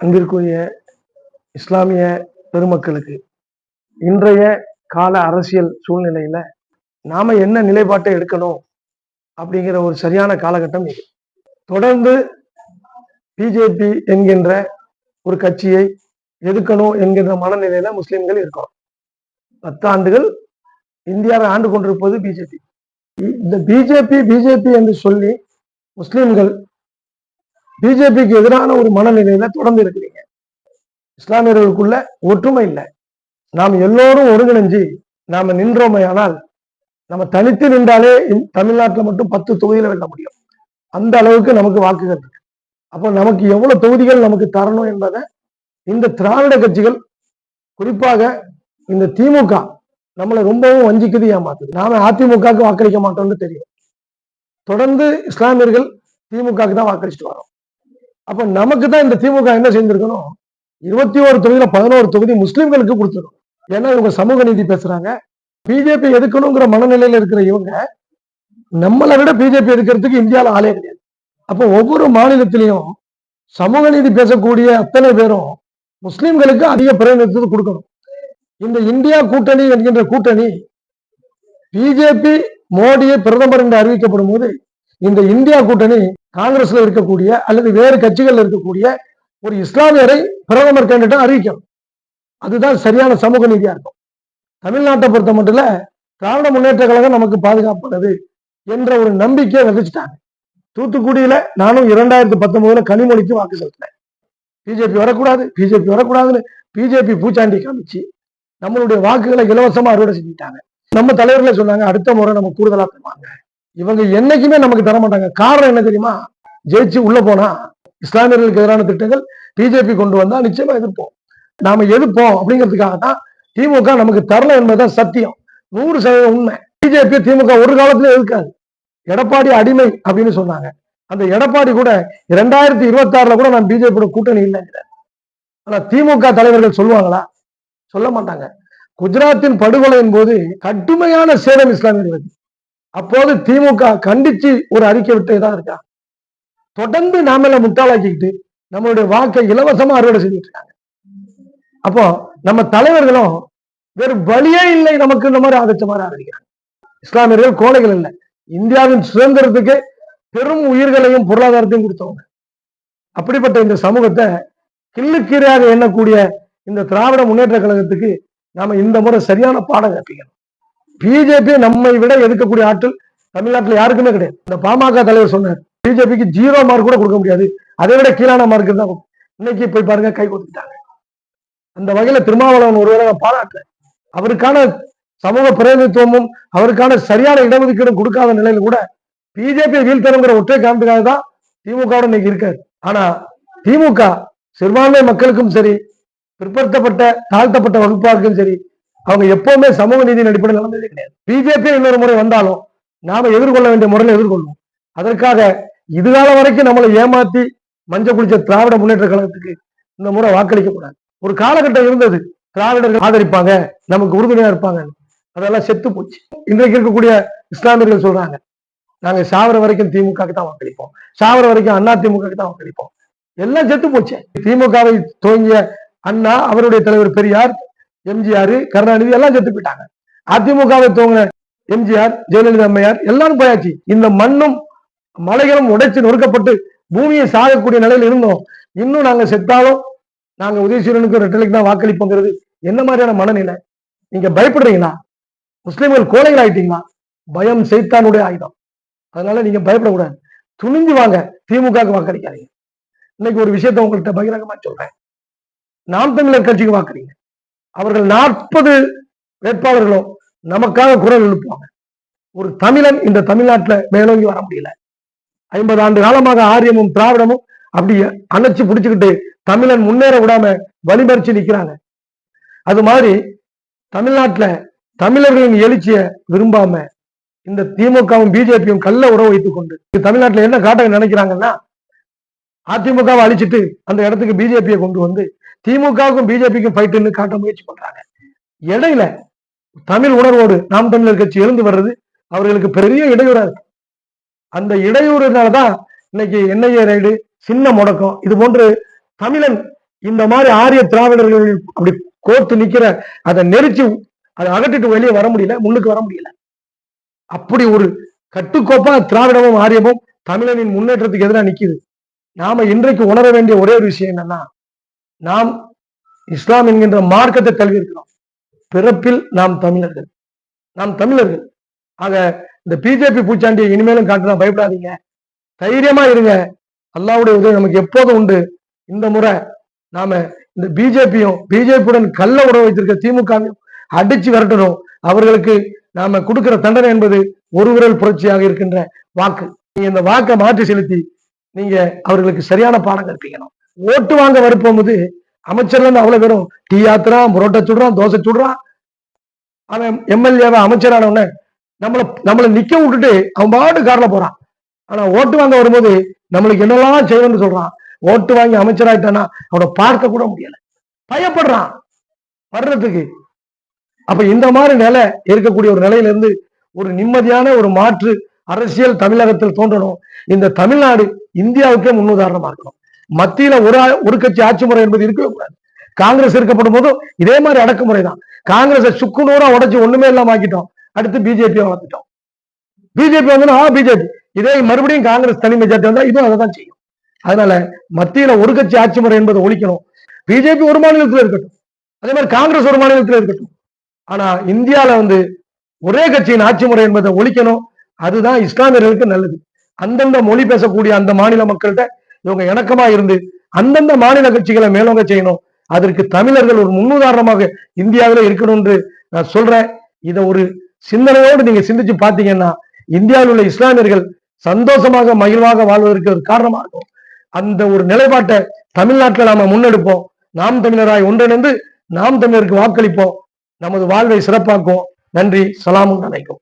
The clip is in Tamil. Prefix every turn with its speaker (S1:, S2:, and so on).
S1: அங்கிருக்கூடிய இஸ்லாமிய பெருமக்களுக்கு இன்றைய கால அரசியல் சூழ்நிலையில நாம என்ன நிலைப்பாட்டை எடுக்கணும் அப்படிங்கிற ஒரு சரியான காலகட்டம் இது. தொடர்ந்து பிஜேபி என்கின்ற ஒரு கட்சியை எதுக்கணும் என்கின்ற மனநிலையில முஸ்லிம்கள் இருக்கோம் பத்தாண்டுகள் இந்தியாவை ஆண்டு கொண்டிருப்பது பிஜேபி. இந்த பிஜேபி பிஜேபி என்று சொல்லி முஸ்லிம்கள் பிஜேபிக்கு எதிரான ஒரு மனநிலையில தொடர்ந்து இருக்கிறீங்க. இஸ்லாமியர்களுக்குள்ள ஒற்றுமை இல்லை. நாம் எல்லோரும் ஒருங்கிணைஞ்சு நாம நின்றோமே ஆனால் நம்ம தனித்து நின்றாலே தமிழ்நாட்டில் தமிழ்நாட்டுல மட்டும் பத்து தொகுதியில வெல்ல முடியும். அந்த அளவுக்கு நமக்கு வாக்குகள் இருக்கு. அப்போ நமக்கு எவ்வளவு தொகுதிகள் நமக்கு தரணும் என்பதை இந்த திராவிட கட்சிகள் குறிப்பாக இந்த திமுக நம்மளை ரொம்பவும் வஞ்சிக்குது ஏமாத்துது. நாம அதிமுகவுக்கு வாக்களிக்க மாட்டோம்னு தெரியும். தொடர்ந்து இஸ்லாமியர்கள் திமுகவுக்கு தான் வாக்களிச்சுட்டு வரோம். அப்ப நமக்கு தான் இந்த திமுக என்ன செஞ்சிருக்கணும் இருபத்தி ஒரு தொகுதியில பதினோரு தொகுதி முஸ்லிம்களுக்கு கொடுத்துருக்கணும். ஏன்னா இவங்க சமூக நீதி பேசுறாங்க. பிஜேபி எதுக்கணுங்கிற மனநிலையில இருக்கிற இவங்க நம்மளை விட பிஜேபி எதுக்கிறதுக்கு இந்தியாவில் ஆளே கிடையாது. அப்போ ஒவ்வொரு மாநிலத்திலையும் சமூக நீதி பேசக்கூடிய அத்தனை பேரும் முஸ்லிம்களுக்கு அதிக பிரதிநிதித்துவம் கொடுக்கணும். இந்த இந்தியா கூட்டணி என்கின்ற கூட்டணி பிஜேபி மோடியை பிரதமர் என்று அறிவிக்கப்படும் போது இந்த இந்தியா கூட்டணி காங்கிரஸ்ல இருக்கக்கூடிய அல்லது வேறு கட்சிகள்ல இருக்கக்கூடிய ஒரு இஸ்லாமியரை பிரதமர் கேண்டிடேட் அறிவிக்கணும். அதுதான் சரியான சமூக நீதியா இருக்கும். தமிழ்நாட்டை பொறுத்த மட்டும் திராவிட முன்னேற்ற கழகம் நமக்கு பாதுகாப்பானது என்ற ஒரு நம்பிக்கையை விதைச்சிட்டாங்க. தூத்துக்குடியில நானும் இரண்டாயிரத்தி பத்தொன்பதுல கனிமொழிக்கு வாக்கு செலுத்தினேன். பிஜேபி வரக்கூடாது பிஜேபி வரக்கூடாதுன்னு பிஜேபி பூச்சாண்டி காமிச்சு நம்மளுடைய வாக்குகளை இலவசமா அறுவடை செஞ்சுட்டாங்க. நம்ம தலைவர்களே சொன்னாங்க அடுத்த முறை நம்ம கூடுதலா பண்ணுவாங்க இவங்க என்னைக்குமே நமக்கு தர மாட்டாங்க. காரணம் என்ன தெரியுமா? ஜெயிச்சு உள்ள போனா இஸ்லாமியர்களுக்கு எதிரான திட்டங்கள் பிஜேபி கொண்டு வந்தா நிச்சயமா எதிர்ப்போம். நாம எதிர்ப்போம் அப்படிங்கிறதுக்காக தான் திமுக நமக்கு தரல என்பதுதான் சத்தியம். நூறு சதவீதம் உண்மை. பிஜேபி திமுக ஒரு காலத்துல எதிர்க்காது. எடப்பாடி அடிமை அப்படின்னு சொன்னாங்க. அந்த எடப்பாடி கூட இரண்டாயிரத்தி இருபத்தி ஆறுல கூட நான் பிஜேபியோட கூட்டணி இல்லைங்கிறார். ஆனா திமுக தலைவர்கள் சொல்லுவாங்களா? சொல்ல மாட்டாங்க. குஜராத்தின் படுகொலையின் போது கடுமையான சேதம் இஸ்லாமியர்களுக்கு. அப்போது திமுக கண்டிச்சு ஒரு அறிக்கை விட்டதா இருக்கா? தொடர்ந்து நாம முட்டாளாக்கிக்கிட்டு நம்மளுடைய வாக்கை இலவசமா அறுவடை செஞ்சுட்டு இருக்காங்க. அப்போ நம்ம தலைவர்களும் வேறு வழியே இல்லை நமக்கு இந்த மாதிரி ஆதரிச்ச மாதிரி ஆரம்பிக்கிறாங்க இஸ்லாமியர்கள் கோடைகள் இல்லை. இந்தியாவின் சுதந்திரத்துக்கு பெரும் உயிர்களையும் பொருளாதாரத்தையும் கொடுத்தவங்க. அப்படிப்பட்ட இந்த சமூகத்தை கிள்ளுக்கீரையாக எண்ணக்கூடிய இந்த திராவிட முன்னேற்ற கழகத்துக்கு நாம இந்த முறை சரியான பாடம் கற்பிக்கணும். பிஜேபி நம்மை விட எதிர்க்கக்கூடிய ஆற்றல் தமிழ்நாட்டில் யாருக்குமே கிடையாது. இந்த பாமக தலைவர் சொன்னார் பிஜேபிக்கு ஜீரோ மார்க் கூட கொடுக்க முடியாது. அதை விட கீழான மார்க் தான் இன்னைக்கு போய் பாருங்க கை கொடுத்துட்டாங்க. அந்த வகையில திருமாவளவன் ஒருவரை நான் பாராட்டுறேன் அவருக்கான சமூக பிரதிநிதித்துவமும் அவருக்கான சரியான இடஒதுக்கீடும் கொடுக்காத நிலையில கூட பிஜேபி வீழ்த்தணுங்கிற ஒற்றை காரணத்துக்காக தான் திமுக இன்னைக்கு இருக்காரு. ஆனா திமுக சிறுபான்மை மக்களுக்கும் சரி பிற்படுத்தப்பட்ட தாழ்த்தப்பட்ட வகுப்பாருக்கும் சரி அவங்க எப்பவுமே சமூக நீதியின் அடிப்படையில் நடந்ததே கிடையாது. பிஜேபி இன்னொரு முறை வந்தாலும் நாம எதிர்கொள்ள வேண்டிய முறையில் எதிர்கொள்வோம் அதற்காக இதுகால வரைக்கும் நம்மளை ஏமாத்தி மஞ்சள் குளிச்ச திராவிட முன்னேற்ற கழகத்துக்கு இந்த முறை வாக்களிக்க கூடாது. ஒரு காலகட்டம் இருந்தது. திராவிடர்கள் ஆதரிப்பாங்க நமக்கு உறுதுணையா இருப்பாங்க. அதெல்லாம் செத்து போச்சு. இன்றைக்கு இருக்கக்கூடிய இஸ்லாமியர்கள் சொல்றாங்க நாங்க சாவர வரைக்கும் திமுக தான் வாக்களிப்போம். சாவர வரைக்கும் அண்ணா திமுக தான் வாக்களிப்போம். எல்லாம் செத்து போச்சு. திமுகவை துவங்கிய அண்ணா அவருடைய தலைவர் பெரியார் எம்ஜிஆர் கருணாநிதி எல்லாம் செத்து போயிட்டாங்க. அதிமுகவை துவங்கின எம்ஜிஆர் ஜெயலலிதா அம்மையார் எல்லாரும் போயாச்சு. இந்த மண்ணும் மலைகளும் உடைச்சு நொறுக்கப்பட்டு பூமியை சாகக்கூடிய நிலையில இருந்தோம். இன்னும் நாங்க செத்தாலும் நாங்க உதயசூரனுக்கு ரெட்டலைக்கு தான் வாக்களிப்போங்கிறது என்ன மாதிரியான மனநிலை? நீங்க பயப்படுறீங்களா? முஸ்லீம்கள் கோழைகள் ஆயிட்டீங்களா? பயம் செய்தானுடைய ஆயுதம். அதனால நீங்க பயப்படக்கூடாது. துணிஞ்சு வாங்க. திமுகவுக்கு வாக்களிக்காதீங்க. இன்னைக்கு ஒரு விஷயத்த உங்கள்கிட்ட பகிரங்கமா சொல்றேன். நாம் தமிழர் கட்சிக்கு வாக்குறீங்க அவர்கள் நாற்பது வேட்பாளர்களும் நமக்காக குரல் எழுப்புவாங்க. ஒரு தமிழன் இந்த தமிழ்நாட்டில் மேலோங்கி வர முடியல. ஐம்பது ஆண்டு காலமாக ஆரியமும் திராவிடமும் அப்படி அணைச்சு பிடிச்சுக்கிட்டு தமிழன் முன்னேற விடாம வழிமறிச்சு நிற்கிறாங்க அது மாதிரி தமிழ்நாட்டுல தமிழர்களின் எழுச்சியை விரும்பாம இந்த திமுகவும் பிஜேபியும் கள்ள உறவு வைத்துக் கொண்டு இது என்ன காட்ட நினைக்கிறாங்கன்னா அதிமுகவை அழிச்சிட்டு அந்த இடத்துக்கு பிஜேபியை கொண்டு வந்து திமுகவுக்கும் பிஜேபிக்கும் ஃபைட்டுன்னு காட்ட முயற்சி பண்றாங்க. இடையில தமிழ் உணர்வோடு நாம் தமிழர் கட்சி எழுந்து வர்றது அவர்களுக்கு பெரிய இடையூறா இருக்கு. அந்த இடையூறுனாலதான் இன்னைக்கு என்ஐஏ ரைடு சின்ன முடக்கம் இது போன்று தமிழன் இந்த மாதிரி ஆரிய திராவிடர்கள் அப்படி கோர்த்து நிக்கிற அதை நெரிச்சு அதை அகட்டிட்டு வெளியே வர முடியல முன்னுக்கு வர முடியல. அப்படி ஒரு கட்டுக்கோப்பா திராவிடமும் ஆரியமும் தமிழனின் முன்னேற்றத்துக்கு எதிராக நிக்குது. நாம இன்றைக்கு உணர வேண்டிய ஒரே ஒரு விஷயம் என்னன்னா நாம் இஸ்லாம் என்கின்ற மார்க்கத்தை தழுவி இருக்கிறோம் பிறப்பில் நாம் தமிழர்கள். நாம் தமிழர்கள். ஆக இந்த பிஜேபி பூச்சாண்டியை இனிமேலும் காட்டுதான் பயப்படாதீங்க. தைரியமா இருங்க. அல்லாவுடைய உதவி நமக்கு எப்போதும் உண்டு. இந்த முறை நாம இந்த பிஜேபியும் பிஜேபியுடன் கள்ள உறவு வைத்திருக்க திமுகவையும் அடிச்சு விரட்டணும் அவர்களுக்கு நாம கொடுக்கிற தண்டனை என்பது ஒரு விரல் புரட்சியாக இருக்கின்ற வாக்கு. நீங்க இந்த வாக்கை மாற்றி செலுத்தி நீங்க அவர்களுக்கு சரியான பாடம் கற்பிக்கணும். ஓட்டு வாங்க வரும்போது அமைச்சர்ல இருந்து அவ்வளவு பேரும் டீ ஆத்துறான் புரோட்டா சுடுறான் தோசை சுடுறான். அவன் எம்எல்ஏவை அமைச்சரான உடனே நம்மள நம்மளை நிக்க விட்டுட்டு அவன் பாட்டு கார்ல போறான். ஆனா ஓட்டு வாங்க வரும்போது நம்மளுக்கு என்னெல்லாம் செய்யணும்னு சொல்றான். ஓட்டு வாங்கி அமைச்சராயிட்டானா அவனை பார்க்க கூட முடியல. பயப்படுறான். வர்றதுக்கு. அப்ப இந்த மாதிரி நிலை இருக்கக்கூடிய ஒரு நிலையில இருந்து ஒரு நிம்மதியான ஒரு மாற்று அரசியல் தமிழகத்தில் தோன்றணும். இந்த தமிழ்நாடு இந்தியாவுக்கே முன்னுதாரணமா இருக்கணும். மத்தியில ஒரு ஒரு கட்சி ஆட்சி முறை என்பது இருக்கவே கூடாது காங்கிரஸ் இருக்கப்படும் போதும் இதே மாதிரி அடக்குமுறை தான் காங்கிரஸை சுக்கு உடச்சு உடைச்சு ஒண்ணுமே இல்லாம ஆக்கிட்டோம். அடுத்து பிஜேபியை வளர்த்துட்டோம். பிஜேபி வந்து பிஜேபி. இதே மறுபடியும் காங்கிரஸ் தனி மெஜாரிட்டி வந்தா இதுவும் அதை தான் செய்யும். அதனால மத்தியில ஒரு கட்சி ஆட்சி முறை என்பதை ஒழிக்கணும். பிஜேபி ஒரு மாநிலத்தில் இருக்கட்டும். அதே மாதிரி காங்கிரஸ் ஒரு மாநிலத்தில் இருக்கட்டும். ஆனா இந்தியால வந்து ஒரே கட்சியின் ஆட்சி முறை என்பதை ஒழிக்கணும். அதுதான் இஸ்லாமியர்களுக்கு நல்லது. அந்தந்த மொழி பேசக்கூடிய அந்த மாநில மக்கள்கிட்ட இவங்க இணக்கமா இருந்து அந்தந்த மாநில கட்சிகளை மேலோங்க செய்யணும். அதற்கு தமிழர்கள் ஒரு முன்னுதாரணமாக இந்தியாவில இருக்கணும் என்று நான் சொல்றேன். இதை ஒரு சிந்தனையோடு நீங்க சிந்திச்சு பார்த்தீங்கன்னா இந்தியாவில் உள்ள இஸ்லாமியர்கள் சந்தோஷமாக மகிழ்வாக வாழ்வதற்கு ஒரு காரணமா இருக்கும். அந்த ஒரு நிலைப்பாட்டை தமிழ்நாட்டில் நாம முன்னெடுப்போம். நாம் தமிழராய் ஒன்றிணைந்து நாம் தமிழருக்கு வாக்களிப்போம். நமது வாழ்வை சிறப்பாக்குவோம். நன்றி சலாமும் நினைக்கும்